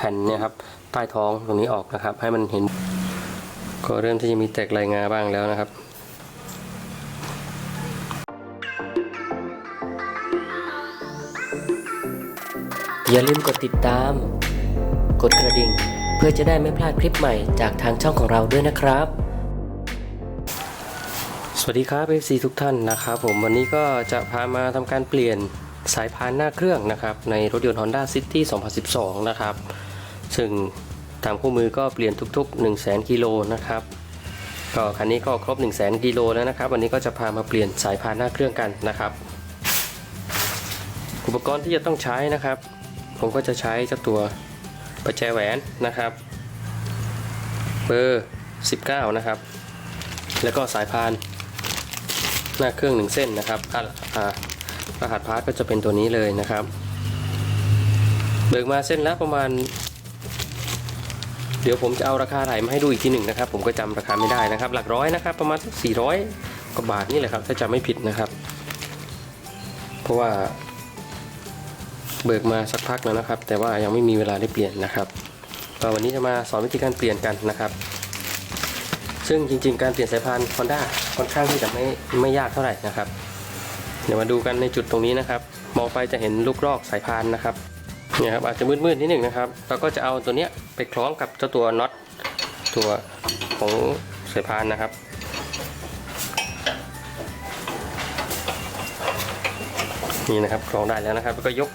แผ่นเนี่ยครับใต้ท้องตรงนี้ออกนะครับ ให้มันเห็น ก็เริ่มที่จะมีแตกลายงาบ้างแล้วนะครับอย่าลืมกดติดตาม กดกระดิ่ง เพื่อจะได้ไม่พลาดคลิปใหม่จากทางช่องของเราด้วยนะครับ สวัสดีครับ FC ทุกท่านนะครับผมวันนี้ก็จะพามาทำการเปลี่ยนสายพานหน้าเครื่องนะครับ ในรถยนต์ Honda City 2012 นะครับ ซึ่งตามคู่มือก็เปลี่ยนทุก ๆ1 0 0 0 0กิโลนะครับก็คันนี้ก็ครบ 1 0 0 0 0 0กิโลแล้วนะครับ วันนี้ก็จะพามาเปลี่ยนสายพานหน้าเครื่องกันนะครับ อุปกรณ์ที่จะต้องใช้นะครับ ผมก็จะใช้เจ้าตัวประแจแหวนนะครับ เบอร์ 19 นะครับ แล้วก็สายพานหน้าเครื่องหนึ่งเส้นนะครับรหัสพาร์ทก็จะเป็นตัวนี้เลยนะครับ เบิกมาเส้นละประมาณ เดี๋ยวผมจะเอาราคาไหนมาให้ดูอีกทีหนึ่งนะครับ ผมก็จำราคาไม่ได้นะครับ หลักร้อยนะครับ ประมาณสัก400กว่าบาทนี่แหละครับ ถ้าจำไม่ผิดนะครับ เพราะว่า เบิกมาสักพักแล้วนะครับ แต่ว่ายังไม่มีเวลาได้เปลี่ยนนะครับก็วันนี้จะมาสอนวิธีการเปลี่ยนกันนะครับ ซึ่งจริง ๆ การเปลี่ยนสายพาน Honda ค่อนข้างที่จะไม่ไม่ยากเท่าไหร่นะครับ เดี๋ยวมาดูกันในจุดตรงนี้นะครับ มองไปจะเห็นลูกรอกสายพานนะครับ เนี่ยครับอาจจะมืดๆนิดหนึ่งนะครับเราก็จะเอาตัวเนี้ยไปคล้องกับเจ้าตัวน็อตตัวของสายพานนะครับนี่นะครับคล้องได้แล้วนะครับแล้วก็ยก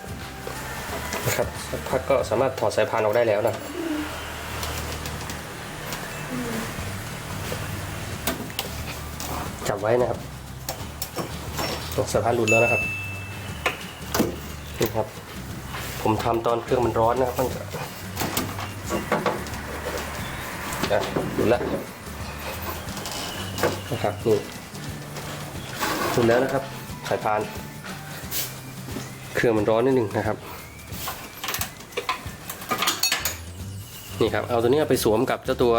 นะครับสักพักก็สามารถถอดสายพานออกได้แล้วนะจับไว้นะครับตกสะพานหลุดแล้วนะครับนี่ครับ ผมทำตอนเครื่องมันร้อนนะครับมันจะอะหลุดแล้วนะครับนี่หลุดแล้วนะครับสายพาน เครื่องมันร้อนนิดหนึ่งนะครับ นี่ครับ เอาตัวนี้ไปสวมกับเจ้าตัว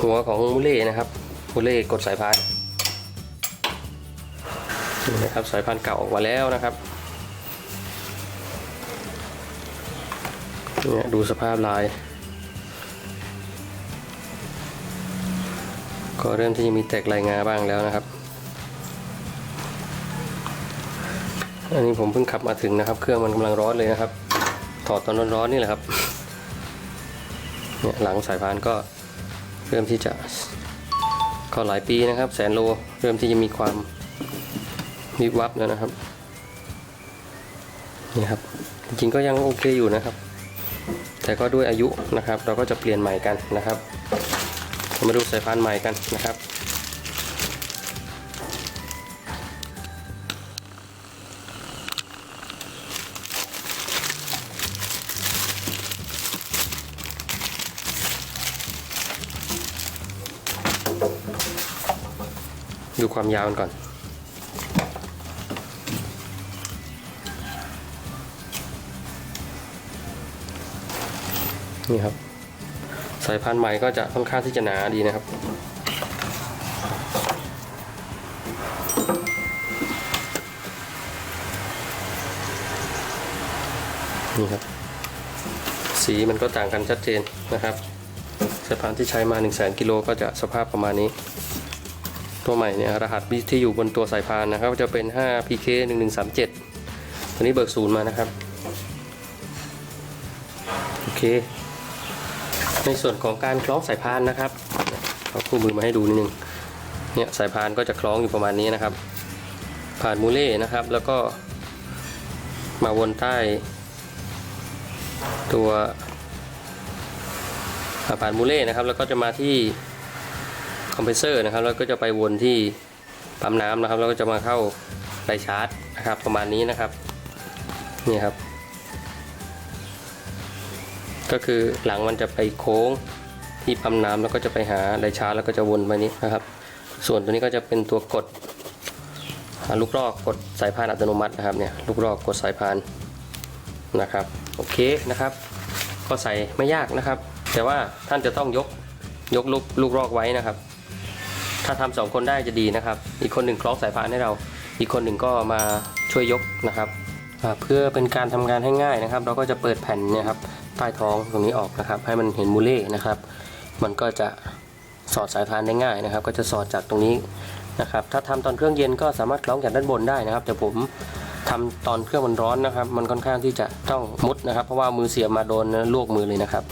หัวของมูเล่นะครับมูเล่กดสายพานนี่นะครับสายพานเก่าออกมาแล้วนะครับ เนี่ยดูสภาพลาย ก็เริ่มที่จะมีแตกลายงาบ้างแล้วนะครับ อันนี้ผมเพิ่งขับมาถึงนะครับ เครื่องมันกำลังร้อนเลยนะครับ ถอดตอนร้อนๆนี่แหละครับ เนี่ยหลังสายพานก็เริ่มที่จะก็หลายปีนะครับ แสนโลเริ่มที่จะมีความวิบวับแล้วนะครับนี่ครับจริงก็ยังโอเคอยู่นะครับ แต่ก็ด้วยอายุนะครับ เราก็จะเปลี่ยนใหม่กันนะครับมาดูสายพานใหม่กันนะครับดูความยาวมันก่อน นี่ครับ สายพันธุ์ใหม่ก็จะค่อนข้างที่จะหนาดีนะครับนี่ครับ สีมันก็ต่างกันชัดเจนนะครับสายพานที่ใช้มา 1 0 0 0 0แกิโลก็จะสภาพประมาณนี้ ตัวใหม่เนี่ยรหัสที่อยู่บนตัวสายพานนะครับจะเป็น 5 PK 1137ตัวนี้เบิกศูนย์มานะครับ โอเค ในส่วนของการคล้องสายพานนะครับเอาคู่มือมาให้ดูนิดนึงเนี่ยสายพานก็จะคล้องอยู่ประมาณนี้นะครับ ผ่านมูเล่นะครับ แล้วก็มาวนใต้ ตัวผ่านมูเล่นะครับ แล้วก็จะมาที่คอมเพรสเซอร์นะครับ แล้วก็จะไปวนที่ปั๊มน้ำนะครับ แล้วก็จะมาเข้าไดชาร์จนะครับ ประมาณนี้นะครับ นี่ครับ ก็คือหลังมันจะไปโค้งที่ปั๊มน้ำแล้วก็จะไปหาไดชาร์แล้วก็จะวนไปนี้นะครับ ส่วนตัวนี้ก็จะเป็นตัวกดลูกรอกกดสายพานอัตโนมัตินะครับเนี่ยลูกรอกกดสายพานนะครับโอเคนะครับ ก็ใส่ไม่ยากนะครับ แต่ว่าท่านจะต้องยกยกลูกลูกรอกไว้นะครับ ถ้าทำสองคนได้จะดีนะครับ อีกคนหนึ่งคล้องสายพานให้เรา อีกคนหนึ่งก็มาช่วยยกนะครับเพื่อเป็นการทำงานให้ง่ายนะครับ เราก็จะเปิดแผ่นเนี่ยครับ ใต้ท้องตรงนี้ออกนะครับ ให้มันเห็นมูเล่นะครับ มันก็จะสอดสายพานได้ง่ายนะครับ ก็จะสอดจากตรงนี้นะครับ ถ้าทำตอนเครื่องเย็นก็สามารถคล้องจากด้านบนได้นะครับ แต่ผมทำตอนเครื่องมันร้อนนะครับ มันค่อนข้างที่จะต้องมุดนะครับ เพราะว่ามือเสียบมาโดนลวกมือเลยนะครับ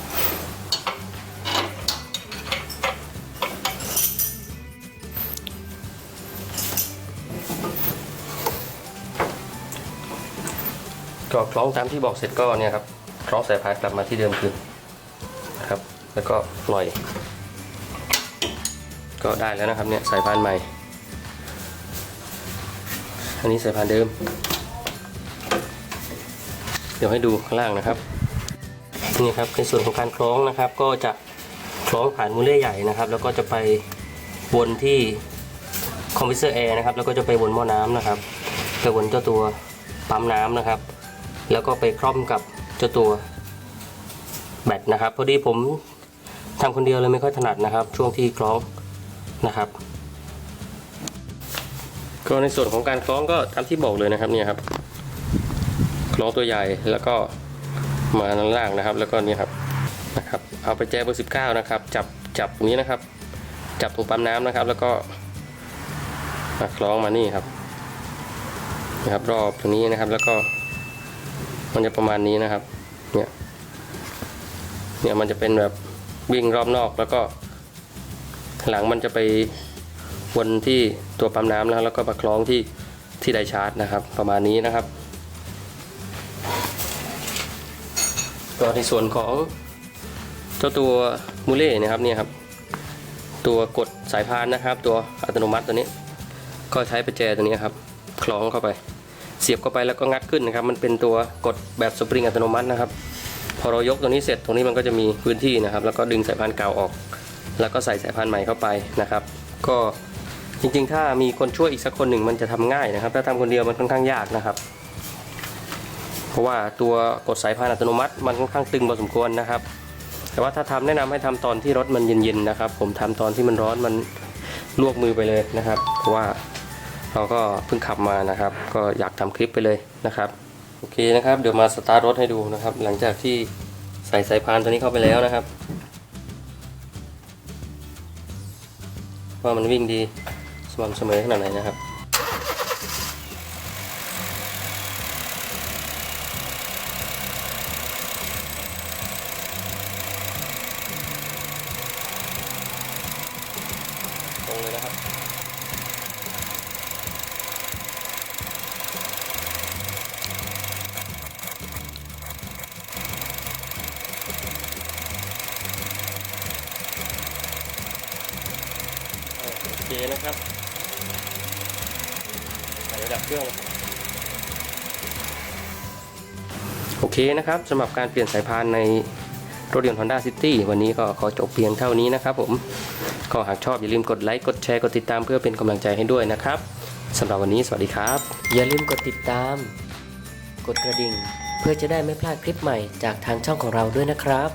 ก็คล้องตามที่บอกเสร็จก็เนี่ยครับ คล้องสายพานกลับมาที่เดิมคือนะครับ แล้วก็ปล่อย ก็ได้แล้วนะครับเนี่ยสายพานใหม่ อันนี้สายพานเดิม เดี๋ยวให้ดูข้างล่างนะครับนี่ครับในส่วนของการคล้องนะครับ ก็จะคล้องผ่านมูเล่ใหญ่นะครับ แล้วก็จะไปวนที่คอมพิวเตอร์แอร์นะครับ แล้วก็จะไปวนหม้อน้ำนะครับ ไปวนเจ้าตัวปั๊มน้ำนะครับ แล้วก็ไปคล่อมกับ เจ้าตัวแบตนะครับ พอดีผมทำคนเดียวเลยไม่ค่อยถนัดนะครับ ช่วงที่คล้องนะครับ ก็ในส่วนของการคล้องก็ตามที่บอกเลยนะครับเนี่ยครับคล้องตัวใหญ่แล้วก็มาด้านล่างนะครับ แล้วก็นี่ครับนะครับ เอาไปแจเบอร์สิบเก้านะครับ จับจับตรงนี้นะครับ จับตรงปั๊มน้ำนะครับ แล้วก็มาคล้องมานี่ครับนะครับ รอบตรงนี้นะครับแล้วก็ มันจะประมาณนี้นะครับ เนี่ย เนี่ยมันจะเป็นแบบวิ่งรอบนอกแล้วก็ หลังมันจะไปวนที่ตัวปั๊มน้ำแล้วแล้วก็มาคล้องที่ที่ไดชาร์จนะครับ ประมาณนี้นะครับก็ในส่วนของเจ้าตัวมูเล่นะครับเนี่ยครับ ตัวกดสายพานนะครับ ตัวอัตโนมัติตัวนี้ ก็ใช้ประแจตัวนี้ครับ คล้องเข้าไป เสียบเข้าไปแล้วก็งัดขึ้นนะครับ มันเป็นตัวกดแบบสปริงอัตโนมัตินะครับ พอเรายกตัวนี้เสร็จตรงนี้มันก็จะมีพื้นที่นะครับ แล้วก็ดึงสายพานเก่าออก แล้วก็ใส่สายพานใหม่เข้าไปนะครับ ก็จริงๆ ถ้ามีคนช่วยอีกสักคนหนึ่งมันจะทำง่ายนะครับ ถ้าทำคนเดียวมันค่อนข้างยากนะครับ เพราะว่าตัวกดสายพานอัตโนมัติมันค่อนข้างตึงพอสมควรนะครับ แต่ว่าถ้าทำแนะนำให้ทำตอนที่รถมันเย็นๆนะครับ ผมทำตอนที่มันร้อนมันลวกมือไปเลยนะครับ เพราะว่า เราก็เพิ่งขับมานะครับ ก็อยากทำคลิปไปเลยนะครับ โอเคนะครับ เดี๋ยวมาสตาร์ทรถให้ดูนะครับ หลังจากที่ใส่สายพานตัวนี้เข้าไปแล้วนะครับ ว่ามันวิ่งดีสม่ำเสมอขนาดไหนนะครับ คนะครับใส่ระดับเครื่องนะครับโอเคนะครับสำหรับการเปลี่ยนสายพานในรถยนต์ Honda City วันนี้ก็ขอจบเพียงเท่านี้นะครับผมก็หากชอบอย่าลืมกดไลค์กดแชร์กดติดตามเพื่อเป็นกำลังใจให้ด้วยนะครับสำหรับวันนี้สวัสดีครับ อย่าลืมกดติดตาม กดกระดิ่ง เพื่อจะได้ไม่พลาดคลิปใหม่จากทางช่องของเราด้วยนะครับ